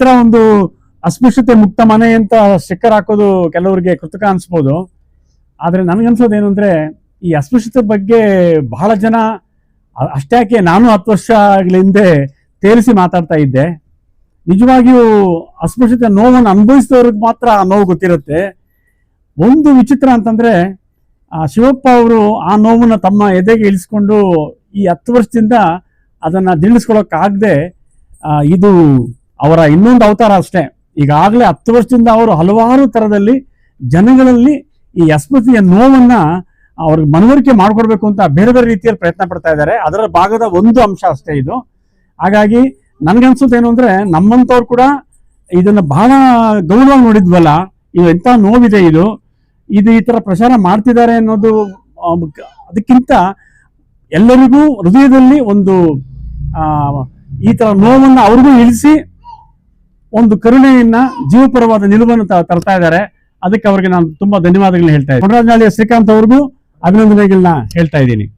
ತರ ಒಂದು ಅಸ್ಪೃಶ್ಯತೆ ಮುಕ್ತ ಮನೆ ಅಂತ ಸ್ಟಿಕ್ಕರ್ ಹಾಕೋದು ಕೆಲವರಿಗೆ ಕೃತಕ ಅನ್ಸ್ಬೋದು. ಆದ್ರೆ ನನ್ಗನ್ಸೋದು ಏನು ಅಂದ್ರೆ, ಈ ಅಸ್ಪೃಶ್ಯತೆ ಬಗ್ಗೆ ಬಹಳ ಜನ ಅಷ್ಟ್ಯಾಕೆ ನಾನು ಹತ್ತು ವರ್ಷಗಳ ಹಿಂದೆ ತೇರಿಸಿ ಮಾತಾಡ್ತಾ ಇದ್ದೆ. ನಿಜವಾಗಿಯೂ ಅಸ್ಪೃಶ್ಯತೆ ನೋವನ್ನು ಅನುಭವಿಸಿದವ್ರಿಗೆ ಮಾತ್ರ ಆ ನೋವು ಗೊತ್ತಿರುತ್ತೆ. ಒಂದು ವಿಚಿತ್ರ ಅಂತಂದ್ರೆ ಶಿವಪ್ಪ ಅವರು ಆ ನೋವನ್ನ ತಮ್ಮ ಎದೆಗೆ ಇಳಿಸ್ಕೊಂಡು ಈ ಹತ್ತು ವರ್ಷದಿಂದ ಅದನ್ನ ದಿಳಿಸ್ಕೊಳಕ್ಕಾಗದೆ ಇದು ಅವರ ಇನ್ನೊಂದು ಅವತಾರ ಅಷ್ಟೇ. ಈಗಾಗಲೇ ಹತ್ತು ವರ್ಷದಿಂದ ಅವರು ಹಲವಾರು ಥರದಲ್ಲಿ ಜನಗಳಲ್ಲಿ ಈ ಅಸ್ಮೃತಿಯ ನೋವನ್ನ ಅವ್ರಿಗೆ ಮನವರಿಕೆ ಮಾಡಿಕೊಡ್ಬೇಕು ಅಂತ ಬೇರೆ ಬೇರೆ ರೀತಿಯಲ್ಲಿ ಪ್ರಯತ್ನ ಪಡ್ತಾ ಇದ್ದಾರೆ. ಅದರ ಭಾಗದ ಒಂದು ಅಂಶ ಅಷ್ಟೇ ಇದು. ಹಾಗಾಗಿ ನನ್ಗನ್ಸುತ್ತೆ ಏನು ಅಂದ್ರೆ ನಮ್ಮಂಥವ್ರು ಕೂಡ ಇದನ್ನ ಬಹಳ ಗೌರವ ನೋಡಿದ್ವಲ್ಲ, ಇದು ಎಂಥ ನೋವಿದೆ ಇದು ಇದು ಈ ತರ ಪ್ರಚಾರ ಮಾಡ್ತಿದ್ದಾರೆ ಅನ್ನೋದು ಅದಕ್ಕಿಂತ ಎಲ್ಲರಿಗೂ ಹೃದಯದಲ್ಲಿ ಒಂದು ಈ ತರ ನೋವನ್ನ ಅವ್ರಿಗೂ ಇಳಿಸಿ ಒಂದು ಕರುಣೆಯನ್ನ ಜೀವಪರವಾದ ನಿಲುವನ್ನು ತರ್ತಾ ಇದ್ದಾರೆ. ಅದಕ್ಕೆ ಅವರಿಗೆ ನಾನು ತುಂಬಾ ಧನ್ಯವಾದಗಳನ್ನ ಹೇಳ್ತಾ ಇದ್ದೀನಿ. ಶ್ರೀಕಾಂತ್ ಅವ್ರಿಗೂ ಅಭಿನಂದನೆಗಳನ್ನ ಹೇಳ್ತಾ ಇದ್ದೀನಿ.